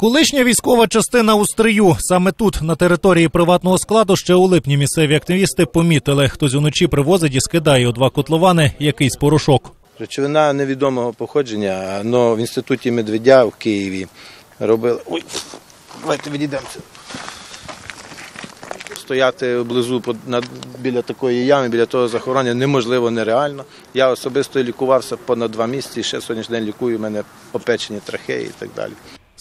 Колишня військова частина у Стрию. Саме тут, на території приватного складу, ще у липні місцеві активісти помітили, хтось уночі привозить і скидає у два котловани якийсь порошок. Речовина невідомого походження, але в інституті Медведя в Києві робили. Ой, давайте відійдемося. Стояти близу біля такої ями, біля того захоронення неможливо, нереально. Я особисто лікувався понад два місяці, ще сьогоднішній день лікую, у мене попечені трахеї і так далі.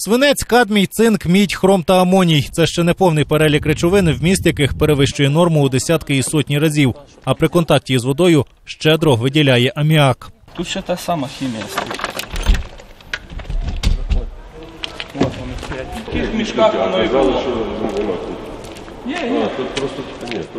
Свинець, кадмій, цинк, мідь, хром та амоній це ще не повний перелік речовин, вміст яких перевищує норму у десятки і сотні разів. А при контакті з водою щедро виділяє аміак. Тут ще та сама хімія стоїть. От вони стоять. В таких мішках воно і було. Є, є.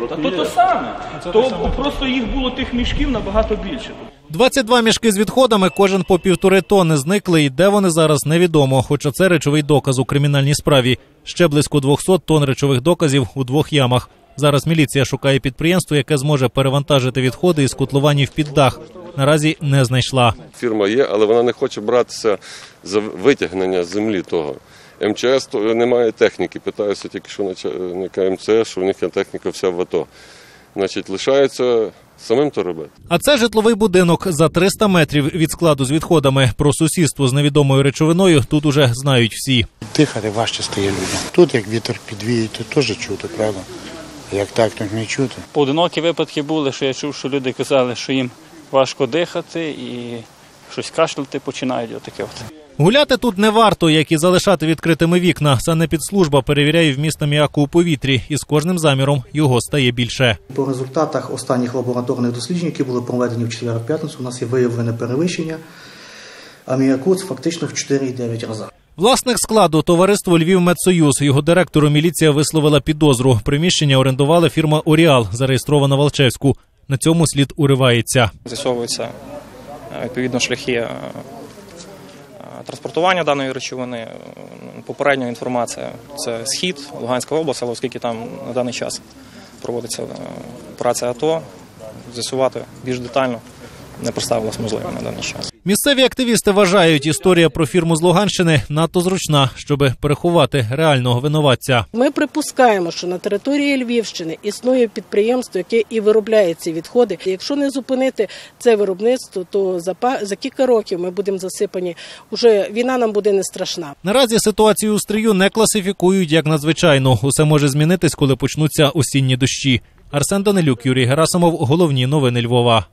Та то те саме. То просто їх було тих мішків набагато більше. 22 мішки з відходами, кожен по півтори тонни зникли, і де вони зараз невідомо. Хоча це речовий доказ у кримінальній справі. Ще близько 200 тонн речових доказів у двох ямах. Зараз міліція шукає підприємство, яке зможе перевантажити відходи із котлованів під дах. Наразі не знайшла. Фірма є, але вона не хоче братися за витягнення з землі того. МЧС немає техніки. Питаюся тільки що начальника МЦС, що у них є техніка вся в АТО. Значить, лишається самим то робити. А це житловий будинок за 300 метрів від складу з відходами. Про сусідство з невідомою речовиною тут уже знають всі. Дихати важче стає людям. Тут як вітер підвіє, то теж чути, правда? Як так, то не чути. Поодинокі випадки були, що я чув, що люди казали, що їм важко дихати і щось кашляти починають. Отаке от. Гуляти тут не варто, як і залишати відкритими вікна. Санепідслужба перевіряє вміст аміаку у повітрі, і з кожним заміром його стає більше. По результатах останніх лабораторних досліджень, які були проведені в четвер-п'ятницю, у нас є виявлене перевищення аміаку фактично в 4,9 рази. Власник складу товариство Львів Медсоюз. Його директору міліція висловила підозру. Приміщення орендувала фірма Оріал, зареєстрована в Алчевську. На цьому слід уривається. З'ясовуються відповідно шляхи е, транспортування даної речовини. Е, Попередня інформація це схід, Луганська область, але оскільки там на даний час проводиться праця операція АТО, з'ясувати більш детально не представилось можливо на даний час. Місцеві активісти вважають, історія про фірму з Луганщини надто зручна, щоб переховати реального винуватця. Ми припускаємо, що на території Львівщини існує підприємство, яке і виробляє ці відходи. Якщо не зупинити це виробництво, то за за кілька років ми будемо засипані. Уже війна нам буде не страшна. Наразі ситуацію у стрію не класифікують як надзвичайну. Усе може змінитись, коли почнуться осінні дощі. Арсен Данилюк, Юрій Герасимов. Головні новини Львова.